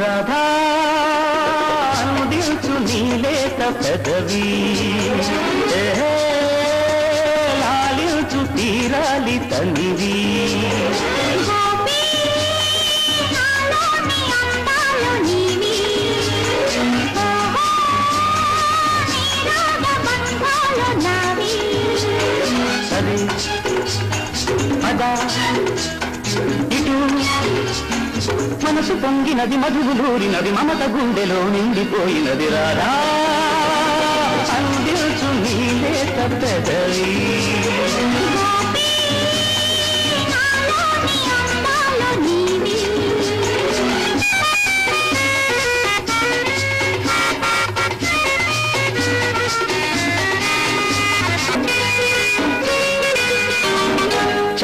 రాధా నీలేత పెదవి లాలించు తీరాలి తనివి. మనసు పొంగినది మధుగులూరినది మమత గుండెలో నిండిపోయినది రాధా. అందించు నీలే తప్పదీ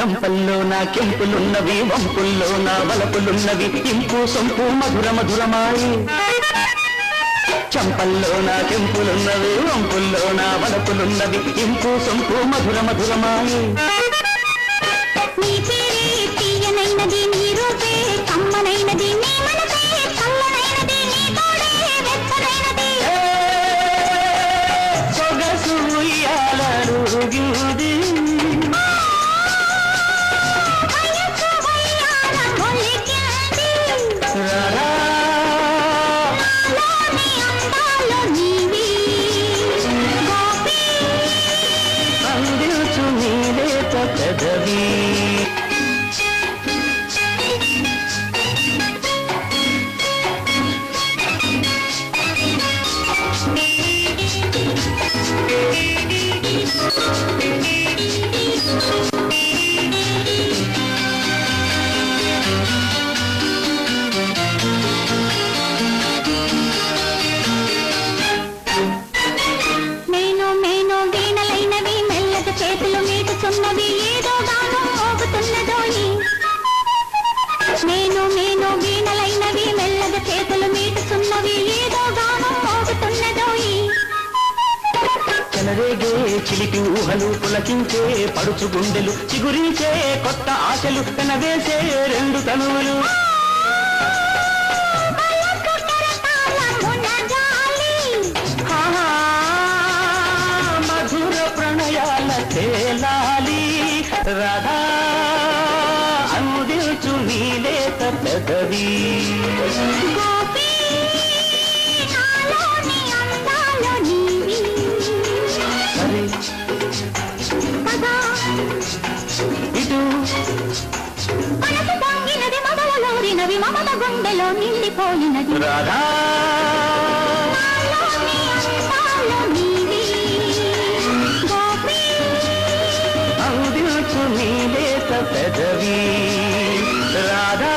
చంపల్లో నా కెంపులున్నవి వంపుల్లో నా వలపులున్నవి ఇంపు సొంపు మధుర మధురమాయి. చంపల్లో నా కెంపులున్నవి వంపుల్లో నా వలపులున్నవి ఇంపు సొంపు మధుర మధురమాయి. చెలరేగే చిలిపి ఊహలు పులకించే పడుచు గుండెలు చిగురించే కొత్త ఆశలు పెనవేసే రెండు తనువులు. మధుర ప్రణయాల తేలాలి. రాధా అందించు నీలే తదవీ గుండెలో నిండిపోయినది రాధా. అందించు నీలేత పెదవి రాధా.